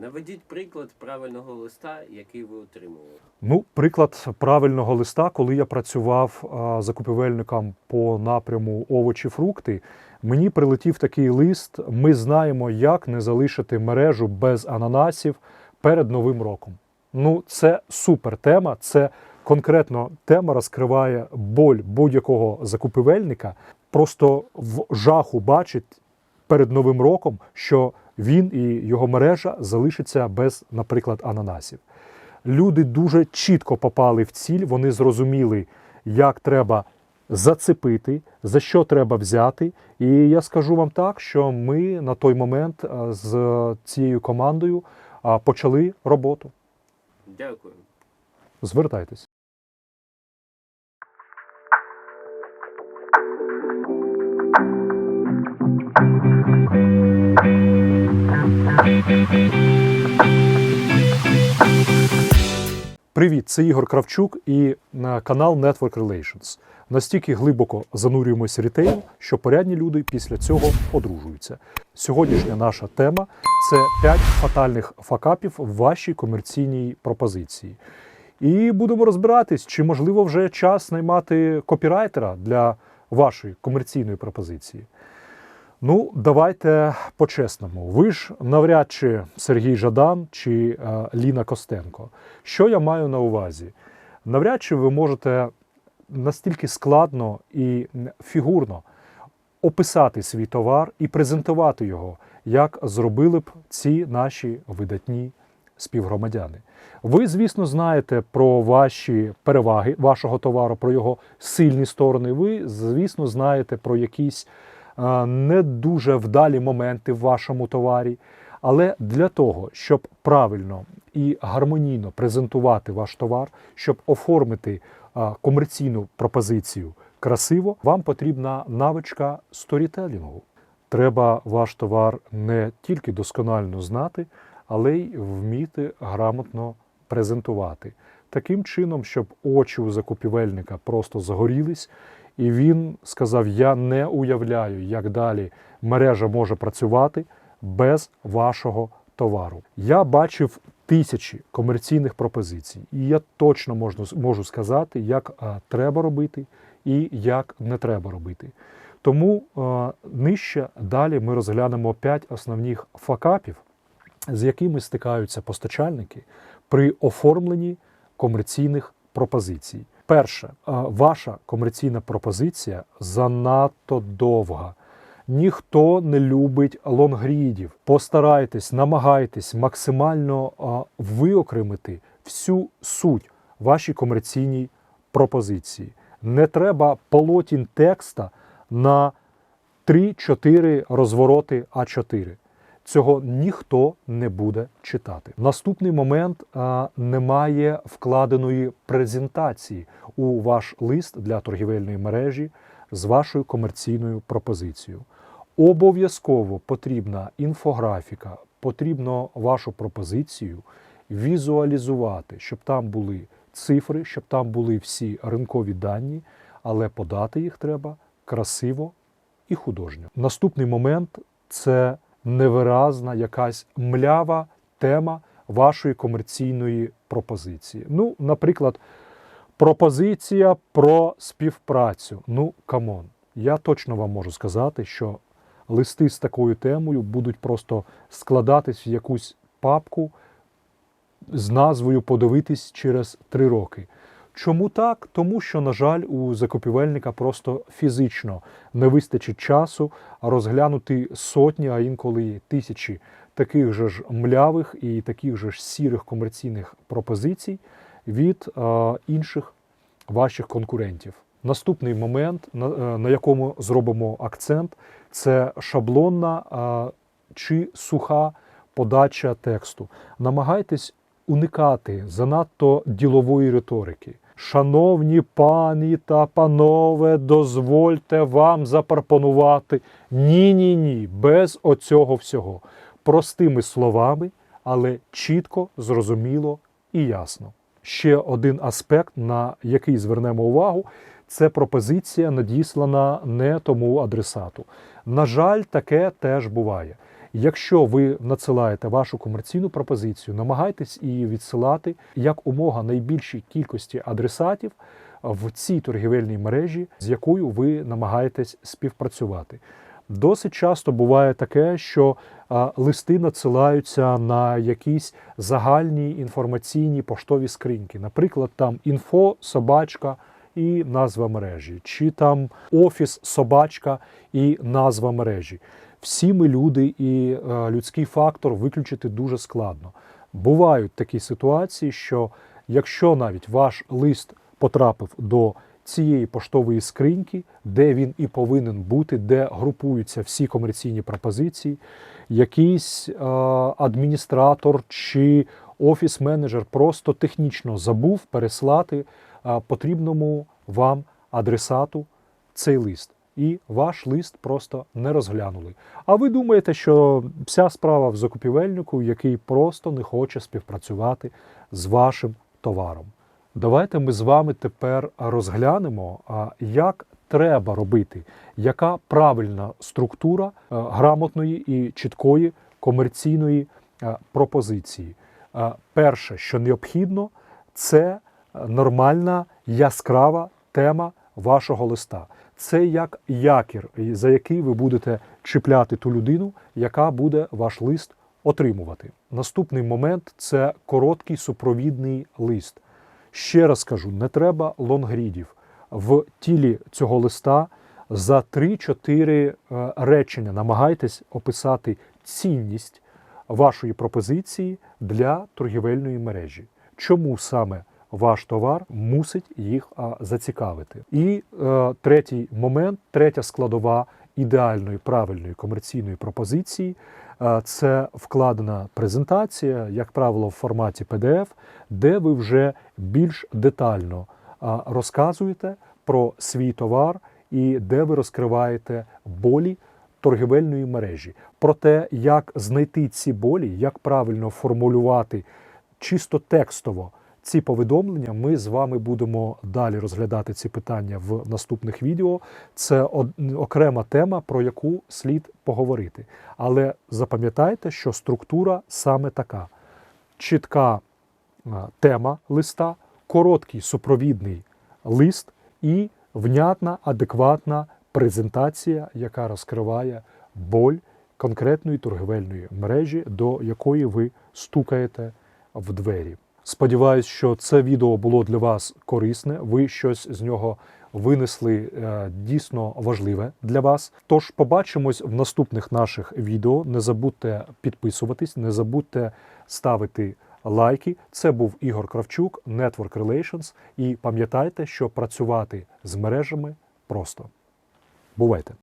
Наведіть приклад правильного листа, який ви отримували. Ну, приклад правильного листа, коли я працював а, закупівельником по напряму овочі, фрукти, мені прилетів такий лист. Ми знаємо, як не залишити мережу без ананасів перед новим роком. Ну, це супер тема. Це конкретно тема розкриває боль будь-якого закупівельника. Просто в жаху бачить перед новим роком, що він і його мережа залишиться без, наприклад, ананасів. Люди дуже чітко попали в ціль, вони зрозуміли, як треба зацепити, за що треба взяти. І я скажу вам так, що ми на той момент з цією командою почали роботу. Дякую. Звертайтесь. Привіт, це Ігор Кравчук і на канал Network Relations. Настільки глибоко занурюємося рітейл, що порядні люди після цього одружуються. Сьогоднішня наша тема це 5 фатальних факапів в вашій комерційній пропозиції. І будемо розбиратись, чи можливо вже час наймати копірайтера для вашої комерційної пропозиції. Ну, давайте по-чесному. Ви ж навряд чи Сергій Жадан чи е, Ліна Костенко. Що я маю на увазі? Навряд чи ви можете настільки складно і фігурно описати свій товар і презентувати його, як зробили б ці наші видатні співгромадяни. Ви, звісно, знаєте про ваші переваги вашого товару, про його сильні сторони. Ви, звісно, знаєте про якісь не дуже вдалі моменти в вашому товарі. Але для того, щоб правильно і гармонійно презентувати ваш товар, щоб оформити комерційну пропозицію красиво, вам потрібна навичка сторітелінгу. Треба ваш товар не тільки досконально знати, але й вміти грамотно презентувати. Таким чином, щоб очі у закупівельника просто загорілись, і він сказав: Я не уявляю, як далі мережа може працювати без вашого товару. Я бачив тисячі комерційних пропозицій, і я точно можу, можу сказати, як а, треба робити і як не треба робити. Тому а, нижче далі ми розглянемо 5 основних факапів, з якими стикаються постачальники при оформленні комерційних пропозицій. Перше, ваша комерційна пропозиція занадто довга. Ніхто не любить лонгрідів. Постарайтесь, намагайтесь максимально виокремити всю суть вашій комерційній пропозиції. Не треба полотін текста на 3-4 розвороти А4. Цього ніхто не буде читати. Наступний момент а, немає вкладеної презентації у ваш лист для торгівельної мережі з вашою комерційною пропозицією. Обов'язково потрібна інфографіка, потрібно вашу пропозицію візуалізувати, щоб там були цифри, щоб там були всі ринкові дані, але подати їх треба красиво і художньо. Наступний момент це невиразна якась млява тема вашої комерційної пропозиції. Ну, наприклад, пропозиція про співпрацю. Ну, камон. Я точно вам можу сказати, що листи з такою темою будуть просто складатись в якусь папку з назвою Подивитись через три роки. Чому так? Тому що, на жаль, у закупівельника просто фізично не вистачить часу розглянути сотні, а інколи тисячі таких же ж млявих і таких же ж сірих комерційних пропозицій від е, інших ваших конкурентів. Наступний момент, на, е, на якому зробимо акцент, це шаблонна е, чи суха подача тексту. Намагайтесь уникати занадто ділової риторики. Шановні пані та панове, дозвольте вам запропонувати ні, ні, ні, без оцього всього. Простими словами, але чітко, зрозуміло і ясно. Ще один аспект, на який звернемо увагу, це пропозиція надіслана не тому адресату. На жаль, таке теж буває. Якщо ви надсилаєте вашу комерційну пропозицію, намагайтесь її відсилати як умога найбільшій кількості адресатів в цій торгівельній мережі, з якою ви намагаєтесь співпрацювати. Досить часто буває таке, що листи надсилаються на якісь загальні інформаційні поштові скриньки. Наприклад, там інфо, собачка і назва мережі, чи там офіс, собачка і назва мережі. Всі ми люди, і е, людський фактор виключити дуже складно. Бувають такі ситуації, що якщо навіть ваш лист потрапив до цієї поштової скриньки, де він і повинен бути, де групуються всі комерційні пропозиції, якийсь е, адміністратор чи офіс-менеджер просто технічно забув переслати е, потрібному вам адресату цей лист. І ваш лист просто не розглянули. А ви думаєте, що вся справа в закупівельнику, який просто не хоче співпрацювати з вашим товаром. Давайте ми з вами тепер розглянемо, як треба робити, яка правильна структура е, грамотної і чіткої комерційної е, пропозиції. Е, Перше, що необхідно, це нормальна яскрава тема вашого листа. Це як якір, за який ви будете чіпляти ту людину, яка буде ваш лист отримувати. Наступний момент це короткий супровідний лист. Ще раз кажу, не треба лонгрідів. В тілі цього листа за 3-4 е, речення намагайтесь описати цінність вашої пропозиції для торгівельної мережі. Чому саме ваш товар мусить їх зацікавити? І е, третій момент, третя складова ідеальної правильної комерційної пропозиції е, це вкладена презентація, як правило, в форматі PDF, де ви вже більш детально а, розказуєте про свій товар і де ви розкриваєте болі торгівельної мережі, про те, як знайти ці болі, як правильно формулювати чисто текстово ці повідомлення. Ми з вами будемо далі розглядати ці питання в наступних відео. Це окрема тема, про яку слід поговорити. Але запам'ятайте, що структура саме така: чітка тема листа, короткий супровідний лист і внятна, адекватна презентація, яка розкриває боль конкретної торгівельної мережі, до якої ви стукаєте в двері. Сподіваюсь, що це відео було для вас корисне. Ви щось з нього винесли е, дійсно важливе для вас. Тож побачимось в наступних наших відео. Не забудьте підписуватись, не забудьте ставити лайки. Це був Ігор Кравчук, Network Relations. І пам'ятайте, що працювати з мережами просто. Бувайте!